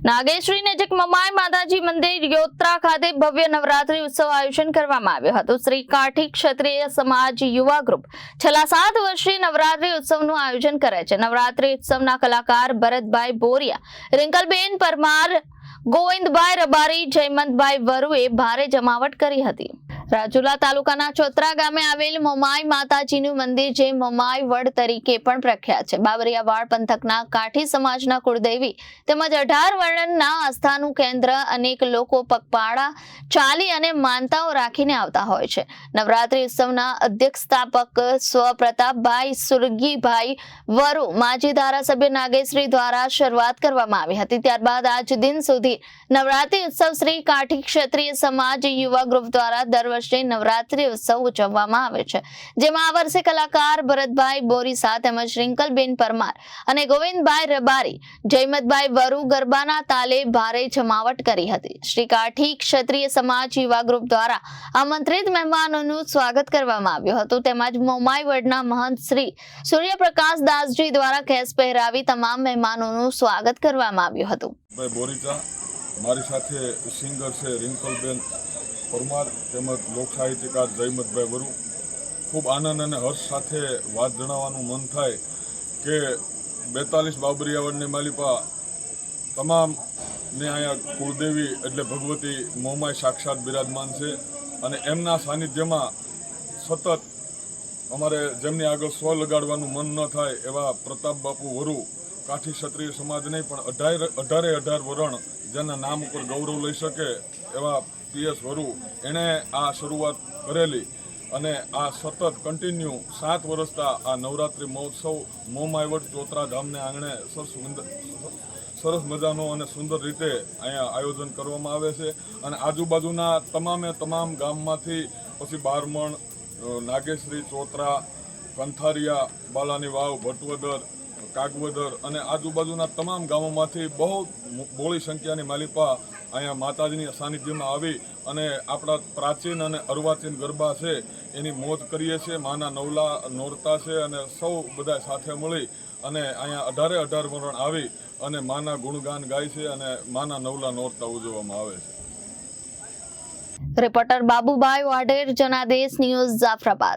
નાગેશ્વરી નજીક મમાય માતાજી મંદિર, યોત્રા ખાતે ભવ્ય નવરાત્રી ઉત્સવ આયોજન કરવામાં આવ્યો હતો. શ્રી કાઠી ક્ષત્રિય સમાજ યુવા ગ્રુપ છેલ્લા સાત વર્ષથી નવરાત્રી ઉત્સવનું આયોજન કરે છે. નવરાત્રી ઉત્સવના કલાકાર ભરતભાઈ બોરિયા, રિંકલબેન પરમાર, ગોવિંદભાઈ રબારી, જયમંતભાઈ વરુએ ભારે જમાવટ કરી હતી. રાજુલા તાલુકાના ચોત્રા ગામે આવેલ મોમાઈ માતાજીનું મંદિર જે મોમાઈ વડ તરીકે પણ પ્રખ્યાત છે. બાબરિયાવાડ પંથકના કાઠી સમાજના કુળદેવી તેમજ અઢાર વર્ણનના આસ્થાનું કેન્દ્ર અનેક લોકો પગપાળા ચાલી અને માનતાઓ રાખીને આવતા હોય છે. નવરાત્રી ઉત્સવના અધ્યક્ષ સ્થાપક સ્વપ્રતાપભાઈ સુરગીભાઈ વરુ, માજી ધારાસભ્ય નાગેશ્રી દ્વારા શરૂઆત કરવામાં આવી હતી. ત્યારબાદ આજ દિન સુધી નવરાત્રી ઉત્સવ શ્રી કાઠી ક્ષત્રિય સમાજ યુવા ગ્રુપ દ્વારા દર વર્ષે નવરાત્રી ઉત્સવ ઉજવવામાં આવે છે. જેમાં આ વર્ષે કલાકાર ભરતભાઈ બોરીસા તેમજ રિંકલબેન પરમાર અને ગોવિંદભાઈ રબારી, જયમતભાઈ વરુ ગરબાના તાલે ભારે જમાવટ કરી હતી. શ્રી કાઠી ક્ષત્રિય સમાજ યુવા ગ્રુપ દ્વારા આમંત્રિત મહેમાનોનું સ્વાગત કરવામાં આવ્યું હતું. તેમજ મોમાઈ વડના મહંત શ્રી સૂર્યપ્રકાશ દાસજી દ્વારા કેસ પહેરાવી તમામ મહેમાનોનું સ્વાગત કરવામાં આવ્યું હતું. બોરીચા મારી સાથે સિંગર છે રિંકલબેન પરમાર તેમજ લોક સાહિત્યકાર જયમતભાઈ વરુ ખૂબ આનંદ અને હર્ષ સાથે વાત જણાવવાનું મન થાય કે બેતાલીસ બાબરિયાવડની માલિપા તમામ ને અહીંયા કુળદેવી એટલે ભગવતી મોમાય સાક્ષાત બિરાજમાન છે અને એમના સાનિધ્યમાં સતત અમારે જેમની આગળ સ્વ લગાડવાનું મન ન થાય એવા પ્રતાપ બાપુ વરુ કાઠી ક્ષત્રિય સમાજ નહીં પણ અઢારે અઢારે અઢાર વરણ જેના નામ ઉપર ગૌરવ લઈ શકે એવા પીએસ વરુ એણે આ શરૂઆત કરેલી અને આ સતત કન્ટિન્યુ સાત વર્ષતા આ નવરાત્રિ મહોત્સવ મોમાયવટ ચોતરા ધામને આંગણે સરસ મજાનો અને સુંદર રીતે અહીંયા આયોજન કરવામાં આવે છે. અને આજુબાજુના તમામે તમામ ગામમાંથી પછી બારમણ નાગેશ્રી, ચોતરા, કંથારિયા, બાલાની વાવ, ભટવદર કાગવદર અને આજુબાજુના તમામ ગામોમાંથી બહુ બોળી સંખ્યાની માલિપા અહીંયા માતાજીની સાનિધ્યમાં આવી અને આપણા પ્રાચીન અને અર્વાચીન ગરબા છે, એની મોજ કરીએ છીએ, માના નવલા નોરતા છે અને સૌ બધા સાથે મળી અને અહીંયા અઢારે અઢાર વરણ આવી અને માના ગુણગાન ગાય છે અને માના નવલા નોરતા ઉજવવામાં આવે છે. Reporter Babubhai Vadher, Janadesh news Jafrabad.